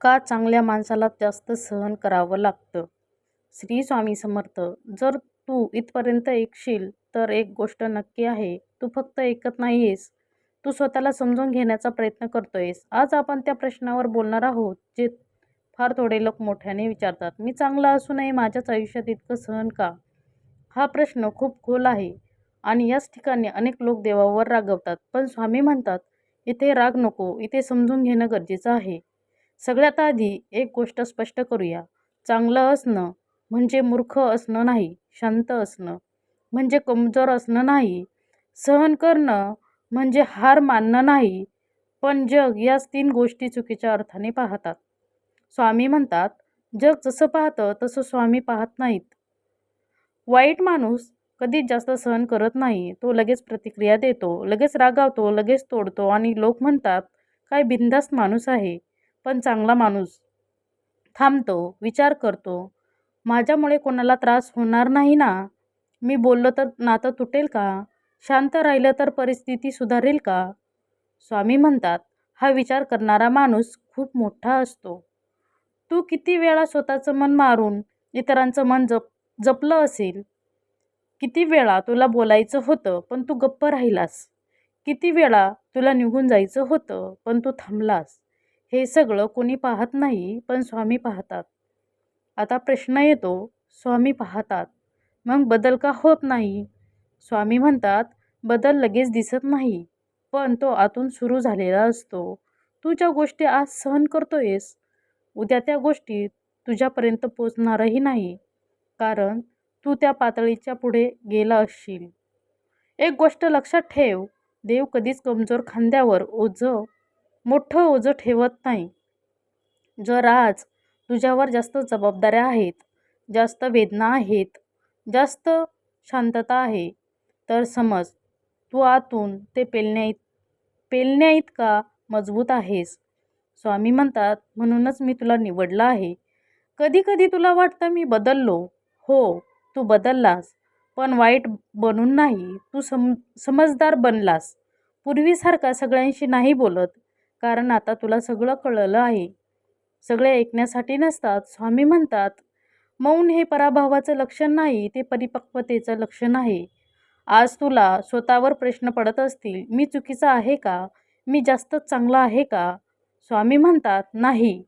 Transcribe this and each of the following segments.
का चांगल्या माणसाला जास्त सहन करावं लागतं? श्री स्वामी समर्थ जर तू इथपर्यंत ऐकशील तर एक गोष्ट नक्की आहे तू फक्त ऐकत नाही आहेस तू स्वतःला समजून घेण्याचा प्रयत्न करतो आहेस आज आपण त्या प्रश्नावर बोलणार आहोत जे फार थोडे लोक मोठ्याने विचारतात. मी चांगला असूनही माझ्याच आयुष्यात इतकं सहन का? हा प्रश्न खूप खोल आहे आणि याच ठिकाणी अनेक लोक देवावर रागवतात. पण स्वामी म्हणतात इथे राग नको इथे समजून घेणं गरजेचं आहे. सगळ्यात आधी एक गोष्ट स्पष्ट करूया. चांगलं असणं म्हणजे मूर्ख असणं नाही शांत असणं. म्हणजे कमजोर असणं नाही. सहन करणं म्हणजे हार मानणं नाही. पण जग याच तीन गोष्टी चुकीच्या अर्थाने पाहतात. स्वामी म्हणतात जग जसं पाहतं तसं स्वामी पाहत नाहीत. वाईट माणूस कधीच जास्त सहन करत नाही. तो लगेच प्रतिक्रिया देतो लगेच रागावतो लगेच तोडतो आणि लोक म्हणतात काय बिनधास्त माणूस आहे. पण चांगला माणूस. थांबतो विचार करतो. माझ्यामुळे कोणाला त्रास होणार नाही ना? मी बोललो तर नातं तुटेल का? शांत राहिलं तर परिस्थिती सुधारेल का? स्वामी म्हणतात हा विचार करणारा माणूस खूप मोठा असतो. तू किती वेळा स्वतःचं मन मारून इतरांचं मन जप जपलं असेल? किती वेळा तुला बोलायचं होतं पण तू गप्प राहिलास? किती वेळा तुला निघून जायचं होतं पण तू थांबलास? हे सगळं कोणी पाहत नाही पण स्वामी पाहतात. आता प्रश्न येतो स्वामी पाहतात. मग बदल का होत नाही? स्वामी म्हणतात बदल लगेच दिसत नाही पण तो आतून सुरू झालेला असतो. तू ज्या गोष्टी आज सहन करतोयस. उद्या त्या गोष्टी तुझ्यापर्यंत पोचणारही नाही कारण तू त्या पातळीच्या पुढे गेला असशील. एक गोष्ट लक्षात ठेव देव कधीच कमजोर खांद्यावर ओझं मोठं ओझं ठेवत नाही. जर आज तुझ्यावर जास्त जबाबदाऱ्या आहेत जास्त वेदना आहेत जास्त शांतता आहे तर समज तू आतून ते पेलण्या पेलण्या इतका मजबूत आहेस. स्वामी म्हणतात म्हणूनच मी तुला निवडलं आहे. कधी कधी तुला वाटतं मी बदललो. हो तू बदललास. पण वाईट बनून नाही तू सम समजदार बनलास. पूर्वीसारखा सगळ्यांशी नाही बोलत. कारण आता तुला सगळं कळलं आहे. सगळे ऐकण्यासाठी नसतात स्वामी म्हणतात. मौन हे पराभवाचं लक्षण नाही ते परिपक्वतेचं लक्षण आहे. आज तुला स्वतःवर प्रश्न पडत असतील मी चुकीचा आहे का? मी जास्तच चांगला आहे का? स्वामी म्हणतात नाही.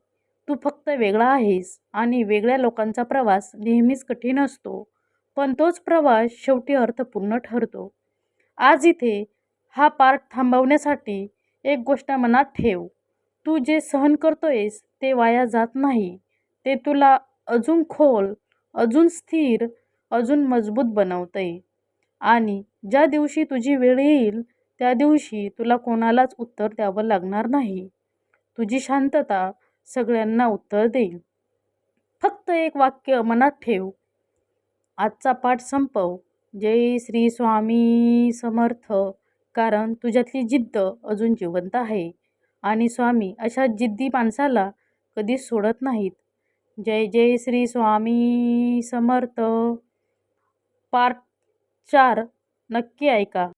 तू फक्त वेगळा आहेस आणि वेगळ्या लोकांचा प्रवास नेहमीच कठीण असतो पण तोच प्रवास शेवटी अर्थपूर्ण ठरतो. आज इथे हा पार्ट थांबवण्यासाठी एक गोष्ट मनात ठेव. तू जे सहन करतोयस ते वाया जात नाही. ते तुला अजून खोल अजून स्थिर अजून मजबूत बनवतंय. आणि ज्या दिवशी तुझी वेळ येईल त्या दिवशी तुला कोणालाच उत्तर द्यावं लागणार नाही. तुझी शांतता सगळ्यांना उत्तर देईल. फक्त एक वाक्य मनात ठेव. आजचा पाठ संपव. जय श्री स्वामी समर्थ. कारण तुझ्यातली जिद्द अजून जिवंत आहे. आणि स्वामी अशा जिद्दी माणसाला कधीच सोडत नाहीत. जय जय श्री स्वामी समर्थ. पार्ट चार. नक्की ऐका.